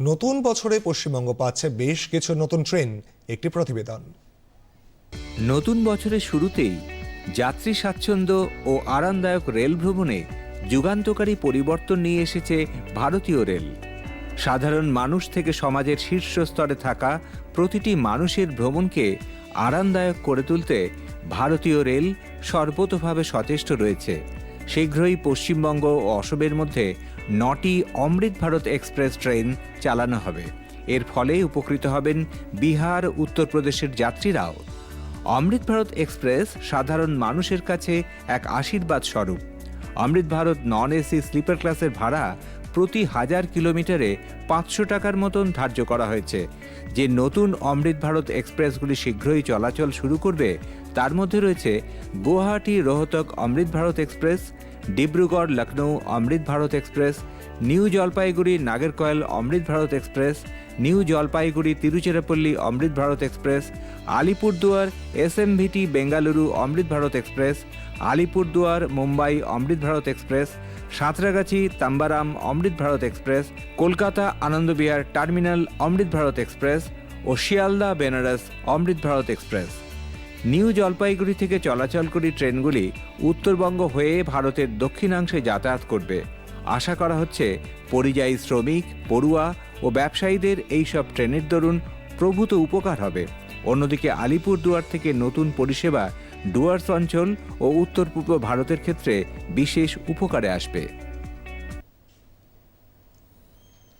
নতুন বছরে পশ্চিমবঙ্গ পাচ্ছে বেশ কিছু নতুন ট্রেন, একটি প্রতিবেদন। নতুন বছরের শুরুতেই যাত্রী স্বাচ্ছন্দ্য ও আরামদায়ক রেল ভ্রমণে যুগান্তকারী পরিবর্তন নিয়ে এসেছে ভারতীয় রেল। সাধারণ মানুষ থেকে সমাজের শীর্ষস্তরে থাকা প্রতিটি মানুষের ভ্রমণকে আরামদায়ক করে তুলতে ভারতীয় রেল সর্বতোভাবে সচেষ্ট রয়েছে। শীঘ্রই পশ্চিমবঙ্গ ও অসমের মধ্যে নটি অমৃত ভারত এক্সপ্রেস ট্রেন চালানো হবে। এর ফলে উপকৃত হবেন বিহার, উত্তরপ্রদেশের যাত্রীরাও। অমৃত ভারত এক্সপ্রেস সাধারণ মানুষের কাছে এক আশীর্বাদ স্বরূপ। Amrit Bharat non AC sleeper ক্লাসের ভাড়া প্রতি হাজার কিলোমিটারে পাঁচশো টাকার মতন ধার্য করা হয়েছে। যে নতুন অমৃত ভারত এক্সপ্রেসগুলি শীঘ্রই চলাচল শুরু করবে, তার মধ্যে রয়েছে Guwahati Rohtak Amrit Bharat express Dibrugarh Lucknow Amrit Bharat express, new Jalpaiguri, Nagercoil, Amrit Bharat express, new Jalpaiguri, Tiruchirappalli, Amrit Bharat express, Alipurduar SMVT Bengaluru, Amrit Bharat express, Alipurduar, Mumbai, Amrit Bharat express, Santragachi, Tambaram, Amrit Bharat express, Kolkata, Anand Vihar terminal, Amrit Bharat express ও Sealdah, Benaras, Amrit Bharat express. New Jalpaiguri থেকে চলাচলকারী ট্রেনগুলি উত্তরবঙ্গ হয়ে ভারতের দক্ষিণাংশে যাতায়াত করবে। আশা করা হচ্ছে পরিযায়ী শ্রমিক, পড়ুয়া ও ব্যবসায়ীদের এই সব ট্রেনের দরুন প্রভূত উপকার হবে। অন্যদিকে আলিপুরদুয়ার থেকে নতুন পরিষেবা ডুয়ার্স অঞ্চল ও উত্তর পূর্ব ভারতের ক্ষেত্রে বিশেষ উপকারে আসবে।